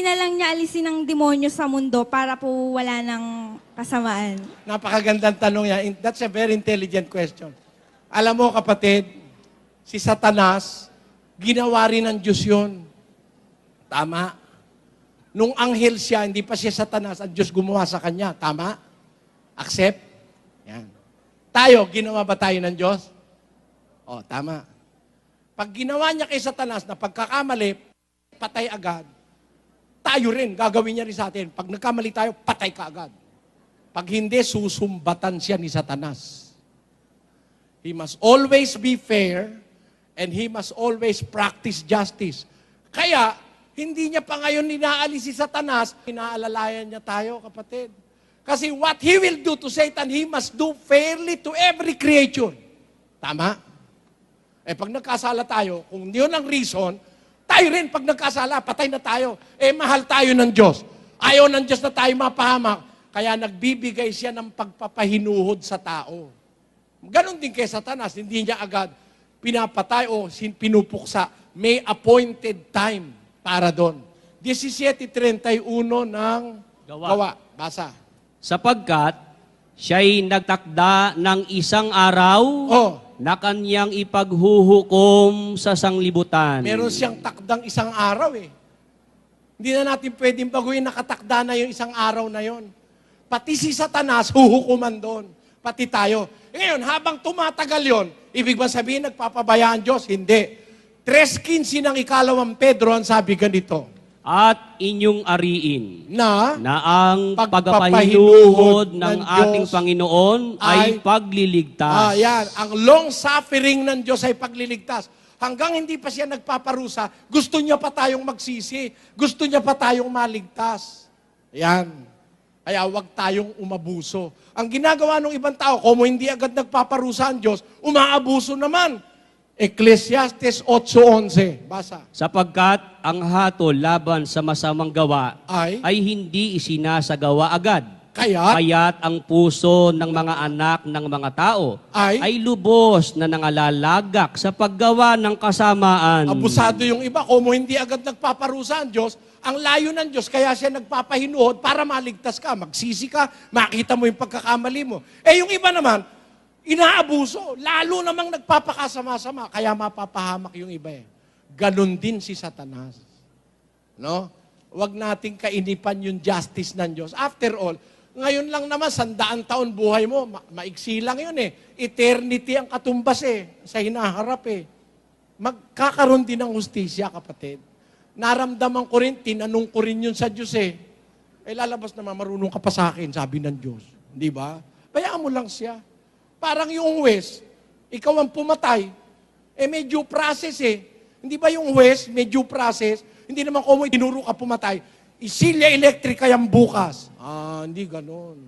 na lang niya alisin ang demonyo sa mundo para po wala ng kasamaan. Napakagandang tanong yan. That's a very intelligent question. Alam mo kapatid, si Satanas, ginawa rin ng Diyos yun. Tama. Nung anghel siya, hindi pa siya Satanas, ang Diyos gumawa sa kanya. Tama? Accept? Yan. Tayo, ginawa ba tayo ng Diyos? O, tama. Pag ginawa niya kay Satanas na pagkakamali, patay agad, tayo rin, gagawin niya rin sa atin. Pag nagkamali tayo, patay ka agad. Pag hindi, susumbatan siya ni Satanas. He must always be fair and he must always practice justice. Kaya, hindi niya pa ngayon inaalis si Satanas, inaalalayan niya tayo, kapatid. Kasi what he will do to Satan, he must do fairly to every creature. Tama? Eh pag nagkasala tayo, kung yun ang reason, tayo rin pag nagkasala, patay na tayo. Eh mahal tayo ng Diyos. Ayaw ng Diyos na tayo mapahamak. Kaya nagbibigay siya ng pagpapahinuhod sa tao. Ganon din kay Satanas, hindi niya agad pinapatay o pinupuksa. May appointed time para doon. 17.31 ng Gawa. gawa. Basa. Sapagkat siya'y nagtakda ng isang araw Oh, na kanyang ipaghuhukom sa sanglibutan. meron siyang takdang isang araw eh. Hindi na natin pwedeng baguhin, nakatakda na yung isang araw na yon. Pati si Satanas, huhukuman doon. Pati tayo. Ngayon, habang tumatagal yon, ibig ba sabihin nagpapabayaan Diyos? Hindi. 3.15 ng ikalawang Pedro, ang sabi ganito, At inyong ariin na na ang Pagpapahinuhod ng ng ating Diyos Panginoon ay, ay- Ah, pagliligtas. yan. Ang long suffering ng Diyos ay pagliligtas. Hanggang hindi pa siya nagpaparusa, gusto niya pa tayong magsisi. Gusto niya pa tayong maligtas. Yan. Kaya huwag tayong umabuso. Ang ginagawa ng ibang tao, kung hindi agad nagpaparusa ang Diyos, umaabuso naman. Ecclesiastes 8.11. Basa. Sapagkat ang hatol laban sa masamang gawa Ay? ay hindi isinasagawa agad. Kaya? Kaya't ang puso ng mga anak ng mga tao Ay? lubos na nangalalagak sa paggawa ng kasamaan. Abusado yung iba. Kung hindi agad nagpaparusa ang Diyos, ang layo ng Diyos, kaya siya nagpapahinuhod para maligtas ka. Magsisi ka, makita mo yung pagkakamali mo. Eh yung iba naman, inaabuso. Lalo namang nagpapakasama-sama, kaya mapapahamak yung iba eh. Ganon din si Satanas. No? Huwag nating kainipan yung justice ng Diyos. After all, ngayon lang naman, sandaan taon buhay mo, ma- maiksi lang yun eh. Eternity ang katumbas eh, sa hinaharap eh. Magkakaroon din ng hustisya, kapatid. Naramdaman ko rin, tinanong ko rin yun sa Diyos eh. Eh lalabas naman, marunong ka pa sa akin, sabi ng Diyos. Di ba? Bayaan mo lang siya. Parang yung West, ikaw ang pumatay, eh may due process eh. Hindi ba yung West, may due process? Hindi naman kung tinuro ka pumatay, isilya electric kayang bukas. Ah, hindi ganon.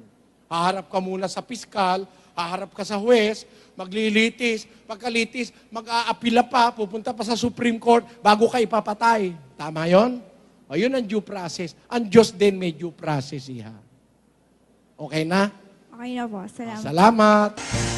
Haharap ka muna sa piskal, haharap ka sa huwes, maglilitis, pagkalitis, mag-aapila pa, pupunta pa sa Supreme Court bago ka ipapatay. Tama yon? O yun ang due process. Ang Diyos din may due process, iha. Okay na? Okay na po. Salamat. Salamat.